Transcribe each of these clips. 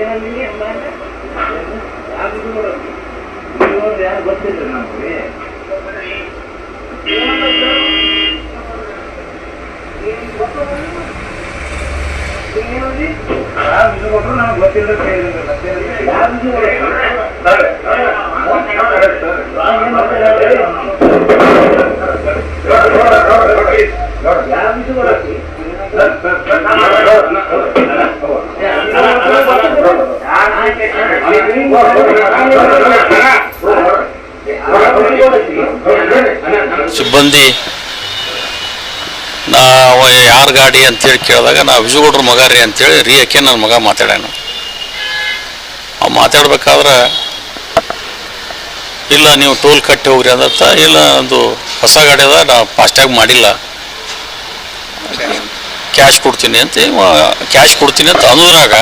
ಏನಲ್ಲಿ ಅಮ್ಮ? ಯಾರು ಗೊತ್ತಿಲ್ಲ ನಮಗೆ. ನಮ್ಗೆ ಗೊತ್ತಿಲ್ಲ ಸಿಬ್ಬಂದಿ ನಾ ಯಾರ ಗಾಡಿ ಅಂತೇಳಿ ಕೇಳಿದಾಗ, ನಾ ವಿಜುಗೌಡ್ರ ಮಗ ರೀ ಅಂತೇಳಿ ರೀ ಯಾಕೆ ನನ್ನ ಮಗ ಮಾತಾಡ್ಯಾನ. ಅವ್ ಮಾತಾಡ್ಬೇಕಾದ್ರೆ, ಇಲ್ಲ ನೀವು ಟೋಲ್ ಕಟ್ಟಿ ಹೋಗ್ರಿ ಅಂದತ್ತ ಇಲ್ಲ ಒಂದು ಹೊಸ ಗಾಡಿ ಅದ, ನಾ ಫಾಸ್ಟ್ಯಾಗ್ ಮಾಡಿಲ್ಲ. ಕ್ಯಾಶ್ ಕೊಡ್ತೀನಿ ಅಂತ ಕ್ಯಾಶ್ ಕೊಡ್ತೀನಿ ಅಂತ ಅನ್ನೋದ್ರಾಗ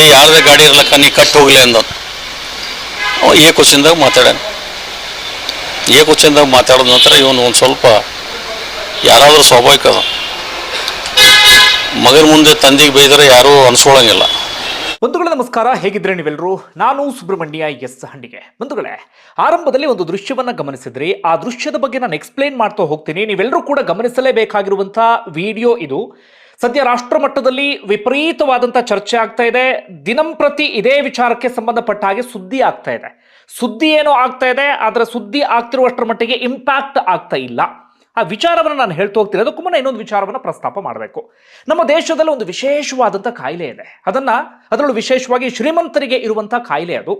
ಏ ಯಾರದೇ ಗಾಡಿ ಇರ್ಲಕ್ಕ ನೀ ಕಟ್ಟಿ ಹೋಗ್ಲಿ ಅಂದ. ಅವ ಏ ಕ್ವಶನ್ದಾಗ ಮಾತಾಡ್ಯಾನ. ಏ ಕ್ವಶನ್ದಾಗ ಮಾತಾಡಿದ ನಂತರ ಇವನು ಒಂದು ಸ್ವಲ್ಪ ಯಾರಾದರೂ ಸ್ವಾಭಾವಿಕ ಅದ. ಮಗನ ಮುಂದೆ ತಂದೆಗೆ ಬೈದರೆ ಯಾರೂ ಅನ್ಸ್ಕೊಳ್ಳಂಗಿಲ್ಲ ಬಂಧುಗಳೇ ನಮಸ್ಕಾರ ಹೇಗಿದ್ರೆ ನೀವೆಲ್ಲರೂ ನಾನು ಸುಬ್ರಹ್ಮಣ್ಯ ಎಸ್ ಹಂಡಿಗೆ. ಬಂಧುಗಳೇ, ಆರಂಭದಲ್ಲಿ ಒಂದು ದೃಶ್ಯವನ್ನ ಗಮನಿಸಿದ್ರಿ. ಆ ದೃಶ್ಯದ ಬಗ್ಗೆ ನಾನು ಎಕ್ಸ್ಪ್ಲೇನ್ ಮಾಡ್ತಾ ಹೋಗ್ತೀನಿ. ನೀವೆಲ್ಲರೂ ಕೂಡ ಗಮನಿಸಲೇಬೇಕಾಗಿರುವಂತಹ ವಿಡಿಯೋ ಇದು. ಸದ್ಯ ರಾಷ್ಟ್ರ ಮಟ್ಟದಲ್ಲಿ ವಿಪರೀತವಾದಂಥ ಚರ್ಚೆ ಆಗ್ತಾ ಇದೆ. ದಿನಂಪ್ರತಿ ಇದೇ ವಿಚಾರಕ್ಕೆ ಸಂಬಂಧಪಟ್ಟ ಹಾಗೆ ಸುದ್ದಿ ಆಗ್ತಾ ಇದೆ. ಸುದ್ದಿ ಏನೋ ಆಗ್ತಾ ಇದೆ, ಆದರೆ ಸುದ್ದಿ ಆಗ್ತಿರುವಷ್ಟರ ಮಟ್ಟಿಗೆ ಇಂಪ್ಯಾಕ್ಟ್ ಆಗ್ತಾ ಇಲ್ಲ. ಆ ವಿಚಾರವನ್ನು ನಾನು ಹೇಳ್ತಾ ಹೋಗ್ತೀನಿ. ಅದಕ್ಕೂ ಮುನ್ನ ಇನ್ನೊಂದು ವಿಚಾರವನ್ನು ಪ್ರಸ್ತಾಪ ಮಾಡಬೇಕು. ನಮ್ಮ ದೇಶದಲ್ಲಿ ಒಂದು ವಿಶೇಷವಾದಂಥ ಕಾಯಿಲೆ ಇದೆ. ಅದನ್ನು ಅದರಲ್ಲೂ ವಿಶೇಷವಾಗಿ ಶ್ರೀಮಂತರಿಗೆ ಇರುವಂಥ ಕಾಯಿಲೆ ಅದು.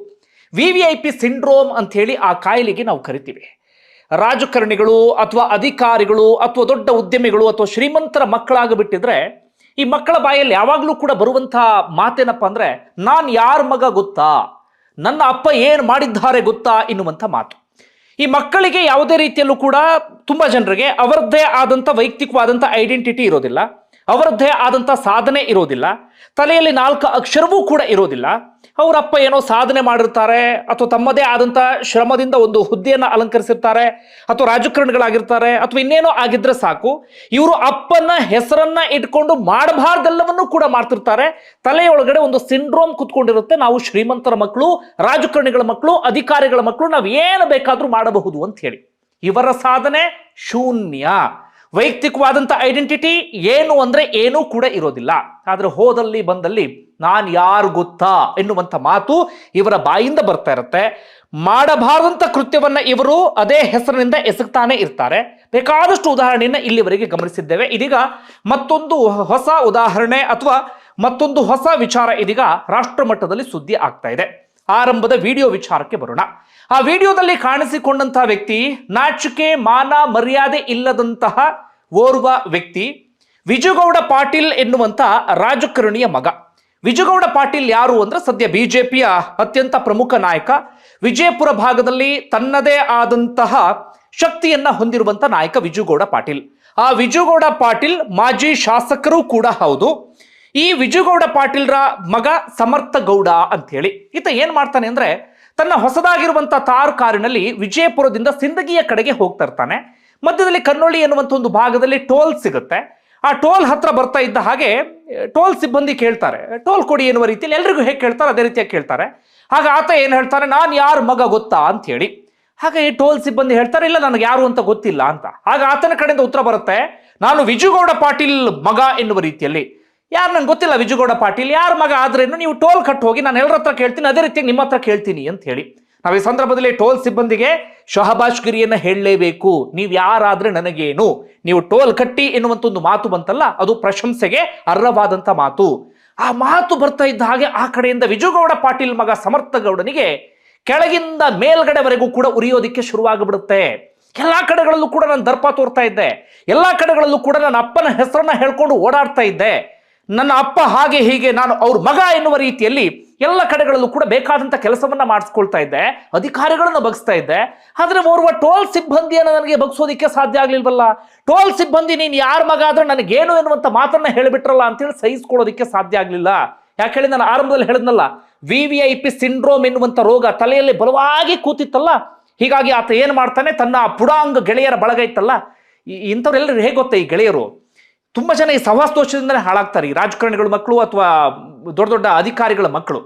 V V I P syndrome ಅಂಥೇಳಿ ಆ ಕಾಯಿಲೆಗೆ ನಾವು ಕರಿತೀವಿ. ರಾಜಕಾರಣಿಗಳು ಅಥವಾ ಅಧಿಕಾರಿಗಳು ಅಥವಾ ದೊಡ್ಡ ಉದ್ಯಮಿಗಳು ಅಥವಾ ಶ್ರೀಮಂತರ ಮಕ್ಕಳಾಗಿಬಿಟ್ಟಿದ್ರೆ, ಈ ಮಕ್ಕಳ ಬಾಯಲ್ಲಿ ಯಾವಾಗಲೂ ಕೂಡ ಬರುವಂಥ ಮಾತೇನಪ್ಪ ಅಂದರೆ, ನಾನು ಯಾರ ಮಗ ಗೊತ್ತಾ? ನನ್ನ ಅಪ್ಪ ಏನು ಮಾಡಿದ್ದಾರೆ ಗೊತ್ತಾ ಎನ್ನುವಂಥ ಮಾತು. ಈ ಮಕ್ಕಳಿಗೆ ಯಾವುದೇ ರೀತಿಯಲ್ಲೂ ಕೂಡ ತುಂಬ ಜನರಿಗೆ ಅವರದ್ದೇ ಆದಂಥ ವೈಯಕ್ತಿಕವಾದಂಥ ಐಡೆಂಟಿಟಿ ಇರೋದಿಲ್ಲ. ಅವರದ್ದೇ ಆದಂಥ ಸಾಧನೆ ಇರೋದಿಲ್ಲ. ತಲೆಯಲ್ಲಿ ನಾಲ್ಕು ಅಕ್ಷರವೂ ಕೂಡ ಇರೋದಿಲ್ಲ. ಅವರಪ್ಪ ಏನೋ ಸಾಧನೆ ಮಾಡಿರ್ತಾರೆ, ಅಥವಾ ತಮ್ಮದೇ ಆದಂಥ ಶ್ರಮದಿಂದ ಒಂದು ಹುದ್ದೆಯನ್ನು ಅಲಂಕರಿಸಿರ್ತಾರೆ, ಅಥವಾ ರಾಜಕಾರಣಿಗಳಾಗಿರ್ತಾರೆ, ಅಥವಾ ಇನ್ನೇನೋ ಆಗಿದ್ರೆ ಸಾಕು. ಇವರು ಅಪ್ಪನ ಹೆಸರನ್ನ ಇಟ್ಕೊಂಡು ಮಾಡಬಾರ್ದೆಲ್ಲವನ್ನೂ ಕೂಡ ಮಾಡ್ತಿರ್ತಾರೆ. ತಲೆಯೊಳಗಡೆ ಒಂದು ಸಿಂಡ್ರೋಮ್ ಕುತ್ಕೊಂಡಿರುತ್ತೆ. ನಾವು ಶ್ರೀಮಂತರ ಮಕ್ಕಳು, ರಾಜಕಾರಣಿಗಳ ಮಕ್ಕಳು, ಅಧಿಕಾರಿಗಳ ಮಕ್ಕಳು, ನಾವು ಏನು ಬೇಕಾದರೂ ಮಾಡಬಹುದು ಅಂತ ಹೇಳಿ. ಇವರ ಸಾಧನೆ ಶೂನ್ಯ. ವೈಯಕ್ತಿಕವಾದಂಥ ಐಡೆಂಟಿಟಿ ಏನು ಅಂದರೆ ಏನೂ ಕೂಡ ಇರೋದಿಲ್ಲ. ಆದರೆ ಹೋದಲ್ಲಿ ಬಂದಲ್ಲಿ ನಾನು ಯಾರು ಗೊತ್ತಾ ಎನ್ನುವಂಥ ಮಾತು ಇವರ ಬಾಯಿಂದ ಬರ್ತಾ ಇರುತ್ತೆ. ಮಾಡಬಾರದಂಥ ಕೃತ್ಯವನ್ನ ಇವರು ಅದೇ ಹೆಸರಿನಿಂದ ಎಸಗ್ತಾನೆ ಇರ್ತಾರೆ. ಬೇಕಾದಷ್ಟು ಉದಾಹರಣೆಯನ್ನು ಇಲ್ಲಿವರೆಗೆ ಗಮನಿಸಿದ್ದೇವೆ. ಇದೀಗ ಮತ್ತೊಂದು ಹೊಸ ಉದಾಹರಣೆ ಅಥವಾ ಮತ್ತೊಂದು ಹೊಸ ವಿಚಾರ ಇದೀಗ ರಾಷ್ಟ್ರ ಮಟ್ಟದಲ್ಲಿ ಸುದ್ದಿ ಆಗ್ತಾ ಇದೆ. ಆರಂಭದ ವಿಡಿಯೋ ವಿಚಾರಕ್ಕೆ ಬರೋಣ. ಆ ವಿಡಿಯೋದಲ್ಲಿ ಕಾಣಿಸಿಕೊಂಡಂತಹ ವ್ಯಕ್ತಿ ನಾಚಿಕೆ, ಮಾನ, ಮರ್ಯಾದೆ ಇಲ್ಲದಂತಹ ಓರ್ವ ವ್ಯಕ್ತಿ ವಿಜುಗೌಡ ಪಾಟೀಲ್ ಎನ್ನುವಂತ ರಾಜಕಾರಣಿಯ ಮಗ. ವಿಜುಗೌಡ ಪಾಟೀಲ್ ಯಾರು ಅಂದ್ರೆ ಸದ್ಯ ಬಿಜೆಪಿಯ ಅತ್ಯಂತ ಪ್ರಮುಖ ನಾಯಕ. ವಿಜಯಪುರ ಭಾಗದಲ್ಲಿ ತನ್ನದೇ ಆದಂತಹ ಶಕ್ತಿಯನ್ನ ಹೊಂದಿರುವಂತಹ ನಾಯಕ ವಿಜುಗೌಡ ಪಾಟೀಲ್. ಆ ವಿಜುಗೌಡ ಪಾಟೀಲ್ ಮಾಜಿ ಶಾಸಕರು ಕೂಡ ಹೌದು. ಈ ವಿಜುಗೌಡ ಪಾಟೀಲ್ರ ಮಗ ಸಮರ್ಥ ಗೌಡ ಅಂತ ಹೇಳಿ ಈತ ಏನ್ ಮಾಡ್ತಾನೆ ಅಂದ್ರೆ ತನ್ನ ಹೊಸದಾಗಿರುವಂತ ತಾರು ಕಾರಿನಲ್ಲಿ ವಿಜಯಪುರದಿಂದ ಸಿಂದಗಿಯ ಕಡೆಗೆ ಹೋಗ್ತಾ ಇರ್ತಾನೆ. ಮಧ್ಯದಲ್ಲಿ ಕನ್ನೋಳಿ ಎನ್ನುವಂತ ಒಂದು ಭಾಗದಲ್ಲಿ ಟೋಲ್ ಸಿಗುತ್ತೆ. ಆ ಟೋಲ್ ಹತ್ರ ಬರ್ತಾ ಇದ್ದ ಹಾಗೆ ಟೋಲ್ ಸಿಬ್ಬಂದಿ ಕೇಳ್ತಾರೆ. ಟೋಲ್ ಕೊಡಿ ಎನ್ನುವ ರೀತಿಯಲ್ಲಿ ಎಲ್ರಿಗೂ ಹೇಗೆ ಕೇಳ್ತಾರೆ, ಅದೇ ರೀತಿಯಾಗಿ ಕೇಳ್ತಾರೆ. ಹಾಗೆ ಆತ ಏನು ಹೇಳ್ತಾನೆ, ನಾನು ಯಾರ ಮಗ ಗೊತ್ತಾ ಅಂತ ಹೇಳಿ ಹಾಗೆ ಈ ಟೋಲ್ ಸಿಬ್ಬಂದಿ ಹೇಳ್ತಾರೆ, ಇಲ್ಲ ನನಗೆ ಯಾರು ಅಂತ ಗೊತ್ತಿಲ್ಲ ಅಂತ. ಆಗ ಆತನ ಕಡೆಯಿಂದ ಉತ್ತರ ಬರುತ್ತೆ, ನಾನು ವಿಜುಗೌಡ ಪಾಟೀಲ್ ಮಗ ಎನ್ನುವ ರೀತಿಯಲ್ಲಿ. ಯಾರು ನಂಗೆ ಗೊತ್ತಿಲ್ಲ ವಿಜುಗೌಡ ಪಾಟೀಲ್, ಯಾರ ಮಗ ಆದ್ರೇನು ನೀವು ಟೋಲ್ ಕಟ್ ಹೋಗಿ ನಾನು ಎಲ್ಲರ ಹತ್ರ ಕೇಳ್ತೀನಿ, ಅದೇ ರೀತಿ ನಿಮ್ಮ ಹತ್ರ ಕೇಳ್ತೀನಿ ಅಂತ ಹೇಳಿ. ನಾವು ಈ ಸಂದರ್ಭದಲ್ಲಿ ಟೋಲ್ ಸಿಬ್ಬಂದಿಗೆ ಶಹಬಾಷ್ ಗಿರಿಯನ್ನು ಹೇಳಲೇಬೇಕು. ನೀವು ಯಾರಾದ್ರೆ ನನಗೇನು? ನೀವು ಟೋಲ್ ಕಟ್ಟಿ ಎನ್ನುವಂತ ಒಂದು ಮಾತು ಬಂತಲ್ಲ, ಅದು ಪ್ರಶಂಸೆಗೆ ಅರ್ಹವಾದಂತ ಮಾತು. ಆ ಮಾತು ಬರ್ತಾ ಇದ್ದ ಹಾಗೆ ಆ ಕಡೆಯಿಂದ ವಿಜುಗೌಡ ಪಾಟೀಲ್ ಮಗ ಸಮರ್ಥ ಗೌಡನಿಗೆ ಕೆಳಗಿಂದ ಮೇಲ್ಗಡೆವರೆಗೂ ಕೂಡ ಉರಿಯೋದಿಕ್ಕೆ ಶುರುವಾಗಿಬಿಡುತ್ತೆ. ಎಲ್ಲಾ ಕಡೆಗಳಲ್ಲೂ ಕೂಡ ನಾನು ದರ್ಪ ತೋರ್ತಾ ಇದ್ದೆ. ಎಲ್ಲಾ ಕಡೆಗಳಲ್ಲೂ ಕೂಡ ನನ್ನ ಅಪ್ಪನ ಹೆಸರನ್ನ ಹೇಳ್ಕೊಂಡು ಓಡಾಡ್ತಾ ಇದ್ದೆ. ನನ್ನ ಅಪ್ಪ ಹಾಗೆ ಹೀಗೆ ನಾನು ಅವ್ರ ಮಗ ಎನ್ನುವ ರೀತಿಯಲ್ಲಿ ಎಲ್ಲ ಕಡೆಗಳಲ್ಲೂ ಕೂಡ ಬೇಕಾದಂತ ಕೆಲಸವನ್ನ ಮಾಡಿಸ್ಕೊಳ್ತಾ ಇದ್ದೆ, ಅಧಿಕಾರಿಗಳನ್ನು ಬಗ್ಸ್ತಾ ಇದ್ದೆ. ಆದ್ರೆ ಓರ್ವ ಟೋಲ್ ಸಿಬ್ಬಂದಿಯನ್ನು ನನಗೆ ಬಗ್ಸೋದಿಕ್ಕೆ ಸಾಧ್ಯ ಆಗ್ಲಿಲ್ವಲ್ಲ? ಟೋಲ್ ಸಿಬ್ಬಂದಿ ನೀನು ಯಾರ ಮಗ ಆದ್ರೆ ನನಗೇನು ಎನ್ನುವಂಥ ಮಾತನ್ನ ಹೇಳಿಬಿಟ್ರಲ್ಲ ಅಂತೇಳಿ ಸಹಿಸ್ಕೊಳ್ಳೋದಿಕ್ಕೆ ಸಾಧ್ಯ ಆಗಲಿಲ್ಲ. ಯಾಕೆ ಹೇಳಿ ನಾನು ಆರಂಭದಲ್ಲಿ ಹೇಳಿದ್ನಲ್ಲ V V I P syndrome ಎನ್ನುವಂಥ ರೋಗ ತಲೆಯಲ್ಲಿ ಬಲವಾಗಿ ಕೂತಿತ್ತಲ್ಲ? ಹೀಗಾಗಿ ಆತ ಏನು ಮಾಡ್ತಾನೆ, ತನ್ನ ಪುಡಾಂಗ ಗೆಳೆಯರ ಬಳಗ ಇತ್ತಲ್ಲ? ಇಂಥವ್ರೆಲ್ಲರೂ ಹೇಗೆ ಗೊತ್ತಾ ಈ ಗೆಳೆಯರು? ತುಂಬ ಜನ ಈ ಸಹವಾಸ ದೋಷದಿಂದಲೇ ಹಾಳಾಗ್ತಾರೆ. ಈ ರಾಜಕಾರಣಿಗಳ ಮಕ್ಕಳು ಅಥವಾ ದೊಡ್ಡ ದೊಡ್ಡ ಅಧಿಕಾರಿಗಳ ಮಕ್ಕಳು.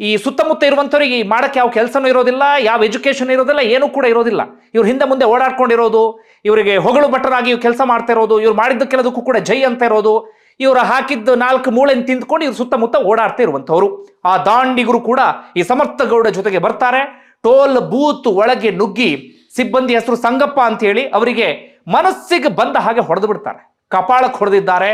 ಈ ಸುತ್ತಮುತ್ತ ಇರುವಂಥವ್ರಿಗೆ ಈ ಮಾಡೋಕ್ಕೆ ಯಾವ ಕೆಲಸನೂ ಇರೋದಿಲ್ಲ, ಯಾವ ಎಜುಕೇಷನ್ ಇರೋದಿಲ್ಲ, ಏನೂ ಕೂಡ ಇರೋದಿಲ್ಲ. ಇವ್ರ ಹಿಂದೆ ಮುಂದೆ ಓಡಾಡ್ಕೊಂಡಿರೋದು, ಇವರಿಗೆ ಹೊಗಳು ಭಟ್ಟರಾಗಿ ಕೆಲಸ ಮಾಡ್ತಾ ಇರೋದು, ಇವ್ರು ಮಾಡಿದ್ದಕ್ಕೆಲ್ಲದಕ್ಕೂ ಕೂಡ ಜೈ ಅಂತ ಇರೋದು, ಇವರು ಹಾಕಿದ್ದು ನಾಲ್ಕು ಮೂಳೆನ ತಿಂದ್ಕೊಂಡು ಇವ್ರು ಸುತ್ತಮುತ್ತ ಓಡಾಡ್ತಾ ಇರುವಂಥವ್ರು. ಆ ದಾಂಡಿಗರು ಕೂಡ ಈ ಸಮರ್ಥ ಗೌಡ ಜೊತೆಗೆ ಬರ್ತಾರೆ. ಟೋಲ್ ಬೂತ್ ಒಳಗೆ ನುಗ್ಗಿ ಸಿಬ್ಬಂದಿ ಹೆಸರು ಸಂಗಪ್ಪ ಅಂತ ಹೇಳಿ ಅವರಿಗೆ ಮನಸ್ಸಿಗೆ ಬಂದ ಹಾಗೆ ಹೊಡೆದು ಬಿಡ್ತಾರೆ. ಕಪಾಳಕ್ಕೆ ಹೊಡೆದಿದ್ದಾರೆ.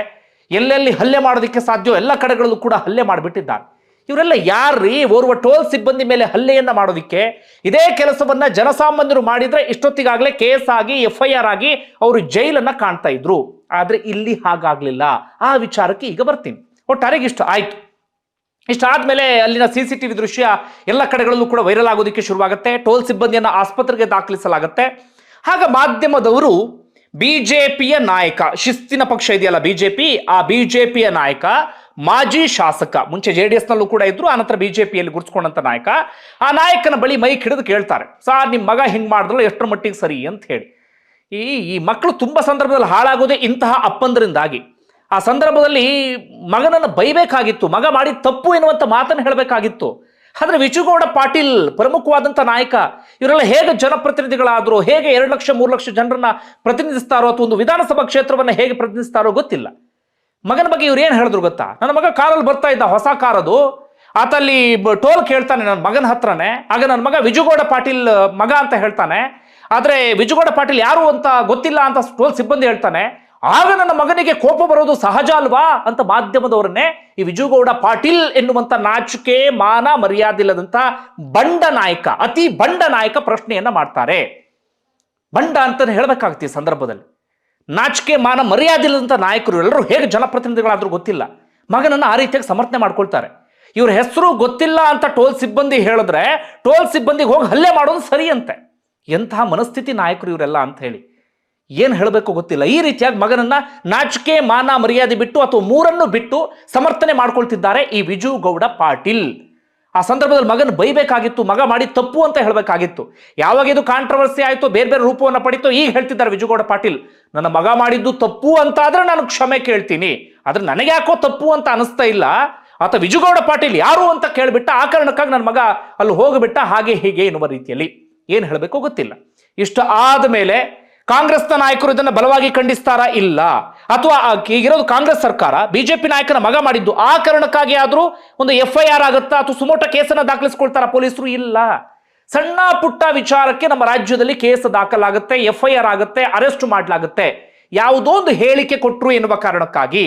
ಎಲ್ಲೆಲ್ಲಿ ಹಲ್ಲೆ ಮಾಡೋದಕ್ಕೆ ಸಾಧ್ಯವೋ ಎಲ್ಲ ಕಡೆಗಳಲ್ಲೂ ಕೂಡ ಹಲ್ಲೆ ಮಾಡಿಬಿಟ್ಟಿದ್ದಾರೆ. ಇವರೆಲ್ಲ ಯಾರ್ರೀ? ಓರ್ವ ಟೋಲ್ ಸಿಬ್ಬಂದಿ ಮೇಲೆ ಹಲ್ಲೆಯನ್ನ ಮಾಡೋದಿಕ್ಕೆ? ಇದೇ ಕೆಲಸವನ್ನ ಜನಸಾಮಾನ್ಯರು ಮಾಡಿದ್ರೆ ಇಷ್ಟೊತ್ತಿಗಾಗಲೇ ಕೇಸ್ ಆಗಿ ಎಫ್ ಐ ಆರ್ ಆಗಿ ಅವರು ಜೈಲನ್ನ ಕಾಣ್ತಾ ಇದ್ರು. ಆದರೆ ಇಲ್ಲಿ ಹಾಗಾಗಲಿಲ್ಲ. ಆ ವಿಚಾರಕ್ಕೆ ಈಗ ಬರ್ತೀನಿ. ಒಟ್ಟಾರೆಗೆ ಇಷ್ಟು ಆಯ್ತು. ಇಷ್ಟಾದ್ಮೇಲೆ ಅಲ್ಲಿನ ಸಿ ಸಿ ಟಿವಿ ದೃಶ್ಯ ಎಲ್ಲ ಕಡೆಗಳಲ್ಲೂ ಕೂಡ ವೈರಲ್ ಆಗೋದಕ್ಕೆ ಶುರುವಾಗುತ್ತೆ. ಟೋಲ್ ಸಿಬ್ಬಂದಿಯನ್ನು ಆಸ್ಪತ್ರೆಗೆ ದಾಖಲಿಸಲಾಗುತ್ತೆ. ಹಾಗೆ ಮಾಧ್ಯಮದವರು ಬಿಜೆಪಿಯ ನಾಯಕ, ಶಿಸ್ತಿನ ಪಕ್ಷ ಇದೆಯಲ್ಲ ಬಿಜೆಪಿ, ಆ ಬಿಜೆಪಿಯ ನಾಯಕ, ಮಾಜಿ ಶಾಸಕ, ಮುಂಚೆ ಜೆ ಡಿ ಎಸ್ನಲ್ಲೂ ಕೂಡ ಇದ್ರು ಆನಂತರ ಬಿಜೆಪಿಯಲ್ಲಿ ಗುರುತಿಸ್ಕೊಂಡಂತ ನಾಯಕ, ಆ ನಾಯಕನ ಬಳಿ ಮೈಕ್ ಹಿಡಿದು ಕೇಳ್ತಾರೆ, ಸಾರ್ ನಿಮ್ಮ ಮಗ ಹಿಂಗ್ ಮಾಡಿದ್ರಲ್ಲ, ಎಷ್ಟರ ಮಟ್ಟಿಗೆ ಸರಿ? ಅಂತ ಹೇಳಿ. ಈ ಈ ಮಕ್ಕಳು ತುಂಬ ಸಂದರ್ಭದಲ್ಲಿ ಹಾಳಾಗೋದೇ ಇಂತಹ ಅಪ್ಪಂದರಿಂದಾಗಿ. ಆ ಸಂದರ್ಭದಲ್ಲಿ ಮಗನನ್ನು ಬೈಬೇಕಾಗಿತ್ತು, ಮಗ ಮಾಡಿದ ತಪ್ಪು ಎನ್ನುವಂಥ ಮಾತನ್ನು ಹೇಳಬೇಕಾಗಿತ್ತು. ಆದ್ರೆ ವಿಜುಗೌಡ ಪಾಟೀಲ್ ಪ್ರಮುಖವಾದಂಥ ನಾಯಕ, ಇವರೆಲ್ಲ ಹೇಗೆ ಜನಪ್ರತಿನಿಧಿಗಳಾದರೂ, ಹೇಗೆ ಎರಡು ಲಕ್ಷ, ಮೂರು ಲಕ್ಷ ಜನರನ್ನ ಪ್ರತಿನಿಧಿಸ್ತಾರೋ ಅಥವಾ ಒಂದು ವಿಧಾನಸಭಾ ಕ್ಷೇತ್ರವನ್ನ ಹೇಗೆ ಪ್ರತಿನಿಧಿಸ್ತಾರೋ ಗೊತ್ತಿಲ್ಲ. ಮಗನ ಬಗ್ಗೆ ಇವ್ರು ಏನು ಹೇಳಿದ್ರು ಗೊತ್ತಾ? ನನ್ನ ಮಗ ಕಾರಲ್ಲಿ ಬರ್ತಾ ಇದ್ದ ಹೊಸ ಕಾರದು ಆತ ಅಲ್ಲಿ ಟೋಲ್ ಕೇಳ್ತಾನೆ ನನ್ನ ಮಗನ ಹತ್ರನೇ, ಆಗ ನನ್ನ ಮಗ ವಿಜುಗೌಡ ಪಾಟೀಲ್, ಮಗ ಅಂತ ಹೇಳ್ತಾನೆ. ಆದರೆ ವಿಜುಗೌಡ ಪಾಟೀಲ್ ಯಾರು ಅಂತ ಗೊತ್ತಿಲ್ಲ ಅಂತ ಟೋಲ್ ಸಿಬ್ಬಂದಿ ಹೇಳ್ತಾನೆ. ಆಗ ನನ್ನ ಮಗನಿಗೆ ಕೋಪ ಬರೋದು ಸಹಜ ಅಲ್ವಾ ಅಂತ ಮಾಧ್ಯಮದವರನ್ನೇ ಈ ವಿಜುಗೌಡ ಪಾಟೀಲ್ ಎನ್ನುವಂತ ನಾಚಿಕೆ, ಮಾನ, ಮರ್ಯಾದಿಲ್ಲದಂತ ಬಂಡ ನಾಯಕ, ಅತಿ ಬಂಡ ನಾಯಕ ಪ್ರಶ್ನೆಯನ್ನ ಮಾಡ್ತಾರೆ. ಬಂಡ ಅಂತ ಈ ಸಂದರ್ಭದಲ್ಲಿ. ನಾಚಿಕೆ, ಮಾನ ಮರ್ಯಾದಿಲ್ಲದಂಥ ನಾಯಕರು ಎಲ್ಲರೂ ಹೇಗೆ ಜನಪ್ರತಿನಿಧಿಗಳಾದ್ರೂ ಗೊತ್ತಿಲ್ಲ. ಮಗನನ್ನು ಆ ರೀತಿಯಾಗಿ ಸಮರ್ಥನೆ ಮಾಡ್ಕೊಳ್ತಾರೆ. ಇವ್ರ ಹೆಸರು ಗೊತ್ತಿಲ್ಲ ಅಂತ ಟೋಲ್ ಸಿಬ್ಬಂದಿ ಹೇಳಿದ್ರೆ ಟೋಲ್ ಸಿಬ್ಬಂದಿಗೆ ಹೋಗಿ ಹಲ್ಲೆ ಮಾಡೋದು ಸರಿಯಂತೆ. ಎಂತಹ ಮನಸ್ಥಿತಿ ನಾಯಕರು ಇವರೆಲ್ಲ ಅಂತ ಹೇಳಿ. ಏನು ಹೇಳಬೇಕು ಗೊತ್ತಿಲ್ಲ. ಈ ರೀತಿಯಾಗಿ ಮಗನನ್ನ ನಾಚಿಕೆ, ಮಾನ, ಮರ್ಯಾದೆ ಬಿಟ್ಟು ಅಥವಾ ಮೂರನ್ನು ಬಿಟ್ಟು ಸಮರ್ಥನೆ ಮಾಡ್ಕೊಳ್ತಿದ್ದಾರೆ ಈ ವಿಜು ಗೌಡ ಪಾಟೀಲ್. ಆ ಸಂದರ್ಭದಲ್ಲಿ ಮಗನ ಬೈಬೇಕಾಗಿತ್ತು, ಮಗ ಮಾಡಿ ತಪ್ಪು ಅಂತ ಹೇಳಬೇಕಾಗಿತ್ತು. ಯಾವಾಗ ಇದು ಕಾಂಟ್ರವರ್ಸಿ ಆಯಿತು, ಬೇರೆ ಬೇರೆ ರೂಪವನ್ನು ಪಡಿತು, ಈಗ ಹೇಳ್ತಿದ್ದಾರೆ ವಿಜುಗೌಡ ಪಾಟೀಲ್. ನನ್ನ ಮಗ ಮಾಡಿದ್ದು ತಪ್ಪು ಅಂತ ಆದ್ರೆ ನಾನು ಕ್ಷಮೆ ಕೇಳ್ತೀನಿ. ಆದ್ರೆ ನನಗೆ ಯಾಕೋ ತಪ್ಪು ಅಂತ ಅನಿಸ್ತಾ ಇಲ್ಲ. ಆತ ವಿಜುಗೌಡ ಪಾಟೀಲ್ ಯಾರು ಅಂತ ಕೇಳಿಬಿಟ್ಟ, ಆ ಕಾರಣಕ್ಕಾಗಿ ನನ್ನ ಮಗ ಅಲ್ಲಿ ಹೋಗಿಬಿಟ್ಟ, ಹಾಗೆ ಹೀಗೆ ಎನ್ನುವ ರೀತಿಯಲ್ಲಿ. ಏನು ಹೇಳಬೇಕು ಗೊತ್ತಿಲ್ಲ. ಇಷ್ಟು ಆದಮೇಲೆ ಕಾಂಗ್ರೆಸ್ನ ನಾಯಕರು ಇದನ್ನು ಬಲವಾಗಿ ಖಂಡಿಸ್ತಾರಾ ಇಲ್ಲ? ಅಥವಾ ಈಗಿರೋದು ಕಾಂಗ್ರೆಸ್ ಸರ್ಕಾರ, ಬಿಜೆಪಿ ನಾಯಕನ ಮಗ ಮಾಡಿದ್ದು ಆ ಕಾರಣಕ್ಕಾಗಿ ಆದರೂ ಒಂದು ಎಫ್ ಐ ಆರ್ ಆಗುತ್ತಾ ಅಥವಾ ಸುಮೋಟ ಕೇಸನ್ನ ದಾಖಲಿಸ್ಕೊಳ್ತಾರ ಪೊಲೀಸರು? ಇಲ್ಲ. ಸಣ್ಣ ಪುಟ್ಟ ವಿಚಾರಕ್ಕೆ ನಮ್ಮ ರಾಜ್ಯದಲ್ಲಿ ಕೇಸ್ ದಾಖಲಾಗುತ್ತೆ ಎಫ್ ಐ ಆರ್ ಆಗುತ್ತೆ, ಅರೆಸ್ಟ್ ಮಾಡಲಾಗುತ್ತೆ. ಯಾವುದೋ ಒಂದು ಹೇಳಿಕೆ ಕೊಟ್ಟರು ಎನ್ನುವ ಕಾರಣಕ್ಕಾಗಿ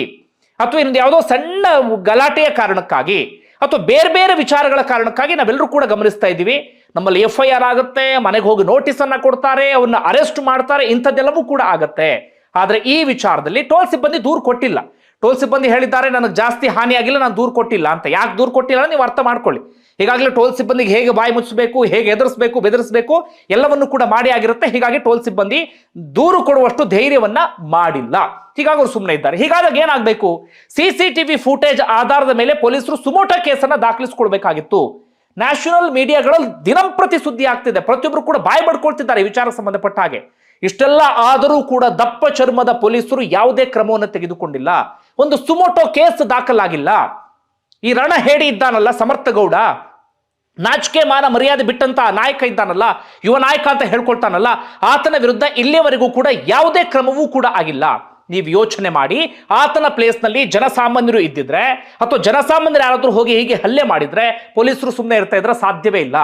ಅಥವಾ ಇನ್ನೊಂದು ಯಾವುದೋ ಸಣ್ಣ ಗಲಾಟೆಯ ಕಾರಣಕ್ಕಾಗಿ ಅಥವಾ ಬೇರೆ ಬೇರೆ ವಿಚಾರಗಳ ಕಾರಣಕ್ಕಾಗಿ ನಾವೆಲ್ಲರೂ ಕೂಡ ಗಮನಿಸ್ತಾ ಇದ್ದೀವಿ. ನಮ್ಮಲ್ಲಿ ಎಫ್ ಐ ಆರ್ ಆಗುತ್ತೆ, ಮನೆಗೆ ಹೋಗಿ ನೋಟಿಸ್ ಅನ್ನ ಕೊಡ್ತಾರೆ ಅವನ್ನ ಅರೆಸ್ಟ್ ಮಾಡ್ತಾರೆ, ಇಂಥದ್ದೆಲ್ಲವೂ ಕೂಡ ಆಗತ್ತೆ. ಆದ್ರೆ ಈ ವಿಚಾರದಲ್ಲಿ ಟೋಲ್ ಸಿಬ್ಬಂದಿ ದೂರು ಕೊಟ್ಟಿಲ್ಲ. ಟೋಲ್ ಸಿಬ್ಬಂದಿ ಹೇಳಿದ್ದಾರೆ, ನನಗೆ ಜಾಸ್ತಿ ಹಾನಿಯಾಗಿಲ್ಲ, ನಾನು ದೂರು ಕೊಟ್ಟಿಲ್ಲ ಅಂತ. ಯಾಕೆ ದೂರು ಕೊಟ್ಟಿಲ್ಲ ನೀವು ಅರ್ಥ ಮಾಡ್ಕೊಳ್ಳಿ. ಈಗಾಗಲೇ ಟೋಲ್ ಸಿಬ್ಬಂದಿಗೆ ಹೇಗೆ ಬಾಯಿ ಮುಚ್ಚಬೇಕು ಹೇಗೆ ಎದುರಿಸಬೇಕು, ಬೆದರಿಸಬೇಕು, ಎಲ್ಲವನ್ನು ಕೂಡ ಮಾಡಿ ಆಗಿರುತ್ತೆ. ಹೀಗಾಗಿ ಟೋಲ್ ಸಿಬ್ಬಂದಿ ದೂರು ಕೊಡುವಷ್ಟು ಧೈರ್ಯವನ್ನ ಮಾಡಿಲ್ಲ. ಹೀಗಾಗಿ ಅವರು ಸುಮ್ಮನೆ ಇದ್ದಾರೆ. ಹೀಗಾದಾಗ ಏನಾಗಬೇಕು? ಸಿಸಿಟಿವಿ ಫುಟೇಜ್ ಆಧಾರದ ಮೇಲೆ ಪೊಲೀಸರು ಸುಮೋಟ ಕೇಸನ್ನ ದಾಖಲಿಸಿಕೊಳ್ಬೇಕಾಗಿತ್ತು. ನ್ಯಾಷನಲ್ ಮೀಡಿಯಾಗಳಲ್ಲಿ ದಿನಂಪ್ರತಿ ಸುದ್ದಿ ಆಗ್ತಿದೆ. ಪ್ರತಿಯೊಬ್ಬರು ಕೂಡ ಬಾಯಿ ಪಡ್ಕೊಳ್ತಿದ್ದಾರೆ ವಿಚಾರ ಸಂಬಂಧಪಟ್ಟ ಹಾಗೆ. ಇಷ್ಟೆಲ್ಲ ಆದರೂ ಕೂಡ ದಪ್ಪ ಚರ್ಮದ ಪೊಲೀಸರು ಯಾವುದೇ ಕ್ರಮವನ್ನು ತೆಗೆದುಕೊಂಡಿಲ್ಲ. ಒಂದು ಸುಮೋಟೋ ಕೇಸ್ ದಾಖಲಾಗಿಲ್ಲ. ಈ ರಣ ಹೇಡಿ ಇದ್ದಾನಲ್ಲ ಸಮರ್ಥಗೌಡ ನಾಚಿಕೆ ಮಾನ ಮರ್ಯಾದೆ ಬಿಟ್ಟಂತ ನಾಯಕ ಇದ್ದಾನಲ್ಲ, ಯುವ ನಾಯಕ ಅಂತ ಹೇಳ್ಕೊಳ್ತಾನಲ್ಲ, ಆತನ ವಿರುದ್ಧ ಇಲ್ಲಿಯವರೆಗೂ ಕೂಡ ಯಾವುದೇ ಕ್ರಮವೂ ಕೂಡ ಆಗಿಲ್ಲ. ನೀವು ಯೋಚನೆ ಮಾಡಿ, ಆತನ ಪ್ಲೇಸ್ನಲ್ಲಿ ಜನಸಾಮಾನ್ಯರು ಇದ್ದಿದ್ರೆ, ಅಥವಾ ಜನಸಾಮಾನ್ಯರು ಯಾರಾದರೂ ಹೋಗಿ ಹೀಗೆ ಹಲ್ಲೆ ಮಾಡಿದ್ರೆ, ಪೊಲೀಸರು ಸುಮ್ಮನೆ ಇರ್ತಾ ಇದ್ರೆ ಸಾಧ್ಯವೇ ಇಲ್ಲ.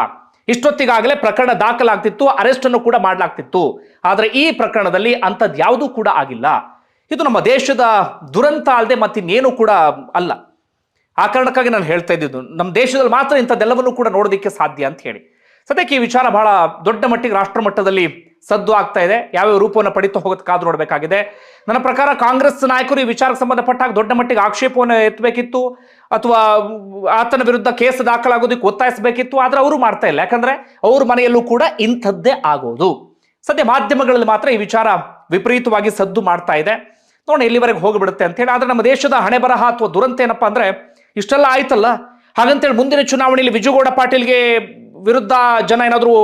ಇಷ್ಟೊತ್ತಿಗಾಗಲೇ ಪ್ರಕರಣ ದಾಖಲಾಗ್ತಿತ್ತು ಅರೆಸ್ಟ್ ಅನ್ನು ಕೂಡ ಮಾಡಲಾಗ್ತಿತ್ತು. ಆದರೆ ಈ ಪ್ರಕರಣದಲ್ಲಿ ಅಂಥದ್ದು ಯಾವುದೂ ಕೂಡ ಆಗಿಲ್ಲ. ಇದು ನಮ್ಮ ದೇಶದ ದುರಂತ ಅಲ್ಲದೆ ಮತ್ತಿನ್ನೇನು ಕೂಡ ಅಲ್ಲ. ಆ ಕಾರಣಕ್ಕಾಗಿ ನಾನು ಹೇಳ್ತಾ ಇದ್ದಿದ್ದು, ನಮ್ಮ ದೇಶದಲ್ಲಿ ಮಾತ್ರ ಇಂಥದ್ದೆಲ್ಲವನ್ನೂ ಕೂಡ ನೋಡೋದಕ್ಕೆ ಸಾಧ್ಯ ಅಂತ ಹೇಳಿ. ಸದ್ಯಕ್ಕೆ ಈ ವಿಚಾರ ಬಹಳ ದೊಡ್ಡ ಮಟ್ಟಿಗೆ ರಾಷ್ಟ್ರ ಮಟ್ಟದಲ್ಲಿ ಸದ್ದು ಆಗ್ತಾ ಇದೆ. ಯಾವ್ಯಾವ ರೂಪವನ್ನು ಪಡಿತು ಹೋಗೋದು ಕಾದು ನೋಡಬೇಕಾಗಿದೆ. ನನ್ನ ಪ್ರಕಾರ ಕಾಂಗ್ರೆಸ್ ನಾಯಕರು ಈ ವಿಚಾರಕ್ಕೆ ಸಂಬಂಧಪಟ್ಟಾಗ ದೊಡ್ಡ ಮಟ್ಟಿಗೆ ಆಕ್ಷೇಪವನ್ನು ಎತ್ತಬೇಕಿತ್ತು, ಅಥವಾ ಆತನ ವಿರುದ್ಧ ಕೇಸ್ ದಾಖಲಾಗೋದಕ್ಕೆ ಒತ್ತಾಯಿಸಬೇಕಿತ್ತು, ಆದರೆ ಅವರು ಮಾಡ್ತಾ ಇಲ್ಲ. ಯಾಕಂದ್ರೆ ಅವ್ರ ಮನೆಯಲ್ಲೂ ಕೂಡ ಇಂಥದ್ದೇ ಆಗೋದು. ಸದ್ಯ ಮಾಧ್ಯಮಗಳಲ್ಲಿ ಮಾತ್ರ ಈ ವಿಚಾರ ವಿಪರೀತವಾಗಿ ಸದ್ದು ಮಾಡ್ತಾ ಇದೆ. ನೋಡಿ ಎಲ್ಲಿವರೆಗೆ ಹೋಗಿಬಿಡುತ್ತೆ ಅಂತ ಹೇಳಿ. ಆದರೆ ನಮ್ಮ ದೇಶದ ಹಣೆ ಬರಹ ಅಥವಾ ದುರಂತ ಏನಪ್ಪಾ ಅಂದ್ರೆ ಇಷ್ಟೆಲ್ಲ ಆಯ್ತಲ್ಲ? ಹಾಗಂತೇಳಿ ಮುಂದಿನ ಚುನಾವಣೆಯಲ್ಲಿ ವಿಜಯಗೌಡ ಪಾಟೀಲ್ಗೆ ವಿರುದ್ಧ ಜನ ಏನಾದರೂ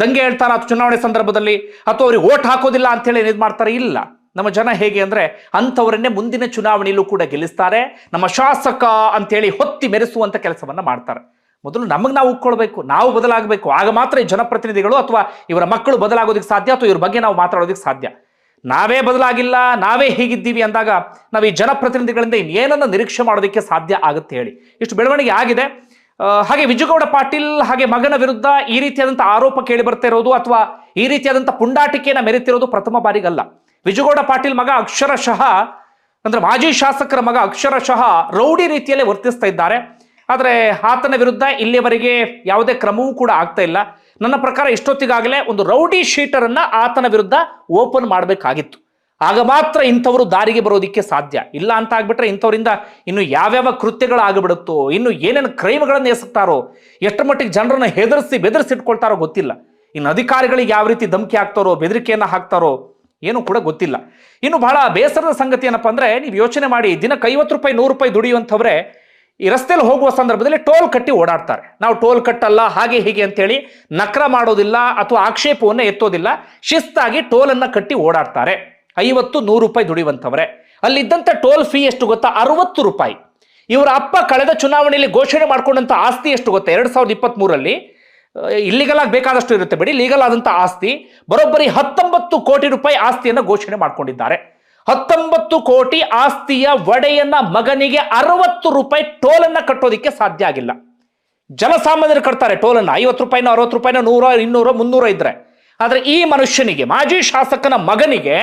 ದಂಗೆ ಹೇಳ್ತಾರ ಚುನಾವಣೆ ಸಂದರ್ಭದಲ್ಲಿ? ಅಥವಾ ಅವ್ರಿಗೆ ಓಟ್ ಹಾಕೋದಿಲ್ಲ ಅಂತೇಳಿ ಇದು ಮಾಡ್ತಾರೆ? ಇಲ್ಲ. ನಮ್ಮ ಜನ ಹೇಗೆ ಅಂದ್ರೆ ಅಂಥವರನ್ನೇ ಮುಂದಿನ ಚುನಾವಣೆಯಲ್ಲೂ ಕೂಡ ಗೆಲ್ಲಿಸ್ತಾರೆ. ನಮ್ಮ ಶಾಸಕ ಅಂತೇಳಿ ಹೊತ್ತಿ ಮೆರೆಸುವಂಥ ಕೆಲಸವನ್ನ ಮಾಡ್ತಾರೆ. ಮೊದಲು ನಮಗೆ ನಾವು ಉಕ್ಕೊಳ್ಬೇಕು, ನಾವು ಬದಲಾಗಬೇಕು. ಆಗ ಮಾತ್ರ ಈ ಜನಪ್ರತಿನಿಧಿಗಳು ಅಥವಾ ಇವರ ಮಕ್ಕಳು ಬದಲಾಗೋದಕ್ಕೆ ಸಾಧ್ಯ ಅಥವಾ ಇವ್ರ ಬಗ್ಗೆ ನಾವು ಮಾತಾಡೋದಕ್ಕೆ ಸಾಧ್ಯ. ನಾವೇ ಬದಲಾಗಿಲ್ಲ, ನಾವೇ ಹೀಗಿದ್ದೀವಿ ಅಂದಾಗ ನಾವು ಈ ಜನಪ್ರತಿನಿಧಿಗಳಿಂದ ಇನ್ನೇನನ್ನು ನಿರೀಕ್ಷೆ ಮಾಡೋದಕ್ಕೆ ಸಾಧ್ಯ ಆಗುತ್ತೆ ಹೇಳಿ. ಇಷ್ಟು ಬೆಳವಣಿಗೆ ಆಗಿದೆ. ಹಾಗೆ ವಿಜುಗೌಡ ಪಾಟೀಲ್ ಹಾಗೆ ಮಗನ ವಿರುದ್ಧ ಈ ರೀತಿಯಾದಂಥ ಆರೋಪ ಕೇಳಿ ಬರ್ತಾ ಇರೋದು ಅಥವಾ ಈ ರೀತಿಯಾದಂಥ ಪುಂಡಾಟಿಕೆಯನ್ನು ಮೆರೆತಿರೋದು ಪ್ರಥಮ ಬಾರಿಗಲ್ಲ. ವಿಜುಗೌಡ ಪಾಟೀಲ್ ಮಗ ಅಕ್ಷರಶಃ, ಅಂದ್ರೆ ಮಾಜಿ ಶಾಸಕರ ಮಗ ಅಕ್ಷರಶಃ ರೌಡಿ ರೀತಿಯಲ್ಲೇ ವರ್ತಿಸ್ತಾ ಇದ್ದಾರೆ. ಆದರೆ ಆತನ ವಿರುದ್ಧ ಇಲ್ಲಿಯವರೆಗೆ ಯಾವುದೇ ಕ್ರಮವೂ ಕೂಡ ಆಗ್ತಾ ಇಲ್ಲ. ನನ್ನ ಪ್ರಕಾರ ಇಷ್ಟೊತ್ತಿಗಾಗಲೇ ಒಂದು ರೌಡಿ ಶೀಟರ್ ಅನ್ನ ಆತನ ವಿರುದ್ಧ ಓಪನ್ ಮಾಡಬೇಕಾಗಿತ್ತು. ಆಗ ಮಾತ್ರ ಇಂಥವರು ದಾರಿಗೆ ಬರೋದಿಕ್ಕೆ ಸಾಧ್ಯ. ಇಲ್ಲ ಅಂತ ಆಗ್ಬಿಟ್ರೆ ಇಂಥವರಿಂದ ಇನ್ನು ಯಾವ್ಯಾವ ಕೃತ್ಯಗಳು ಆಗಿಬಿಡುತ್ತೋ ಇನ್ನು ಏನೇನು ಕ್ರೈಮ್ಗಳನ್ನು ಎಸಗ್ತಾರೋ ಎಷ್ಟು ಮಟ್ಟಿಗೆ ಜನರನ್ನು ಹೆದರಿಸಿ ಬೆದರಿಸಿಟ್ಕೊಳ್ತಾರೋ ಗೊತ್ತಿಲ್ಲ. ಇನ್ನು ಅಧಿಕಾರಿಗಳಿಗೆ ಯಾವ ರೀತಿ ಧಮಕಿ ಹಾಕ್ತಾರೋ, ಬೆದರಿಕೆಯನ್ನು ಹಾಕ್ತಾರೋ ಏನು ಕೂಡ ಗೊತ್ತಿಲ್ಲ. ಇನ್ನು ಬಹಳ ಬೇಸರದ ಸಂಗತಿ ಏನಪ್ಪ ಅಂದರೆ, ನೀವು ಯೋಚನೆ ಮಾಡಿ ದಿನಕ್ಕೆ ಐವತ್ತು ರೂಪಾಯಿ, ನೂರು ರೂಪಾಯಿ ದುಡಿಯುವಂಥವ್ರೆ ಈ ರಸ್ತೆಯಲ್ಲಿ ಹೋಗುವ ಸಂದರ್ಭದಲ್ಲಿ ಟೋಲ್ ಕಟ್ಟಿ ಓಡಾಡ್ತಾರೆ. ನಾವು ಟೋಲ್ ಕಟ್ಟಲ್ಲ, ಹಾಗೆ ಹೀಗೆ ಅಂತೇಳಿ ನಕ್ರ ಮಾಡೋದಿಲ್ಲ ಅಥವಾ ಆಕ್ಷೇಪವನ್ನು ಎತ್ತೋದಿಲ್ಲ, ಶಿಸ್ತಾಗಿ ಟೋಲನ್ನು ಕಟ್ಟಿ ಓಡಾಡ್ತಾರೆ. ಐವತ್ತು ನೂರು ರೂಪಾಯಿ ದುಡಿಯುವಂಥವ್ರೆ. ಅಲ್ಲಿದ್ದಂಥ ಟೋಲ್ ಫೀ ಎಷ್ಟು ಗೊತ್ತಾ? ಅರವತ್ತು ರೂಪಾಯಿ. ಇವರ ಅಪ್ಪ ಕಳೆದ ಚುನಾವಣೆಯಲ್ಲಿ ಘೋಷಣೆ ಮಾಡ್ಕೊಂಡಂಥ ಆಸ್ತಿ ಎಷ್ಟು ಗೊತ್ತಾ? ಎರಡು ಸಾವಿರದ ಇಪ್ಪತ್ತ್ಮೂರಲ್ಲಿ ಇಲ್ಲಿಗಲ್ ಬೇಕಾದಷ್ಟು ಇರುತ್ತೆ ಬಿಡಿ. ಲೀಗಲ್ ಆದಂಥ ಆಸ್ತಿ, ಬರೋಬ್ಬರಿ ಹತ್ತೊಂಬತ್ತು ಕೋಟಿ ರೂಪಾಯಿ ಆಸ್ತಿಯನ್ನು ಘೋಷಣೆ ಮಾಡ್ಕೊಂಡಿದ್ದಾರೆ. ಹತ್ತೊಂಬತ್ತು ಕೋಟಿ ಆಸ್ತಿಯ ಒಡೆಯನ್ನ ಮಗನಿಗೆ ಅರವತ್ತು ರೂಪಾಯಿ ಟೋಲನ್ನ ಕಟ್ಟೋದಿಕ್ಕೆ ಸಾಧ್ಯ ಆಗಿಲ್ಲ. ಜನಸಾಮಾನ್ಯರು ಕಟ್ತಾರೆ ಟೋಲನ್ನ, ಐವತ್ತು ರೂಪಾಯಿನ, ಅರವತ್ತು ರೂಪಾಯಿನ, ನೂರ, ಇನ್ನೂರೋ, ಮುನ್ನೂರೋ ಇದ್ರೆ. ಆದರೆ ಈ ಮನುಷ್ಯನಿಗೆ, ಮಾಜಿ ಶಾಸಕನ ಮಗನಿಗೆ,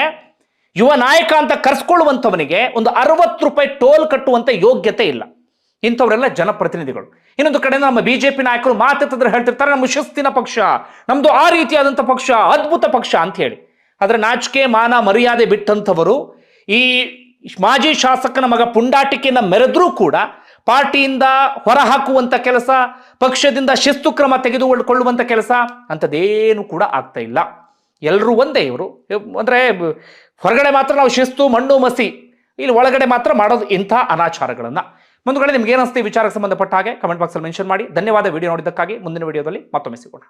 ಯುವ ನಾಯಕ ಅಂತ ಕರ್ಸ್ಕೊಳ್ಳುವಂಥವನಿಗೆ ಒಂದು ಅರವತ್ತು ರೂಪಾಯಿ ಟೋಲ್ ಕಟ್ಟುವಂತ ಯೋಗ್ಯತೆ ಇಲ್ಲ. ಇಂಥವರೆಲ್ಲ ಜನಪ್ರತಿನಿಧಿಗಳು. ಇನ್ನೊಂದು ಕಡೆ ನಮ್ಮ ಬಿಜೆಪಿ ನಾಯಕರು ಮಾತಾಡ್ತಿದ್ರೆ ಹೇಳ್ತಿರ್ತಾರೆ, ನಮ್ಮ ಶಿಸ್ತಿನ ಪಕ್ಷ, ನಮ್ದು ಆ ರೀತಿಯಾದಂಥ ಪಕ್ಷ, ಅದ್ಭುತ ಪಕ್ಷ ಅಂತ ಹೇಳಿ. ಆದ್ರೆ ನಾಚಿಕೆ, ಮಾನ, ಮರ್ಯಾದೆ ಬಿಟ್ಟಂಥವರು ಈ ಮಾಜಿ ಶಾಸಕನ ಮಗ ಪುಂಡಾಟಿಕೆಯನ್ನು ಮೆರೆದ್ರೂ ಕೂಡ ಪಾರ್ಟಿಯಿಂದ ಹೊರಹಾಕುವಂಥ ಕೆಲಸ, ಪಕ್ಷದಿಂದ ಶಿಸ್ತು ಕ್ರಮ ತೆಗೆದುಕೊಳ್ಳುವಂತ ಕೆಲಸ ಅಂಥದ್ದೇನು ಕೂಡ ಆಗ್ತಾ ಇಲ್ಲ. ಎಲ್ಲರೂ ಒಂದೇ ಇವರು. ಅಂದರೆ ಹೊರಗಡೆ ಮಾತ್ರ ನಾವು ಶಿಸ್ತು, ಮಣ್ಣು, ಮಸಿ, ಇಲ್ಲಿ ಒಳಗಡೆ ಮಾತ್ರ ಮಾಡೋದು ಇಂಥ ಅನಾಚಾರಗಳನ್ನು. ಮುಂದುಗಡೆ ನಿಮ್ಗೆ ಏನಿಸ್ತೀವಿ ವಿಚಾರಕ್ಕೆ ಸಂಬಂಧಪಟ್ಟ ಹಾಗೆ? ಕಮೆಂಟ್ ಬಾಕ್ಸಲ್ಲಿ ಮೆನ್ಷನ್ ಮಾಡಿ. ಧನ್ಯವಾದ. ವಿಡಿಯೋ ನೋಡಿದ್ದಕ್ಕಾಗಿ ಮುಂದಿನ ವಿಡಿಯೋದಲ್ಲಿ ಮತ್ತೊಮ್ಮೆ ಸಿಗೋಣ.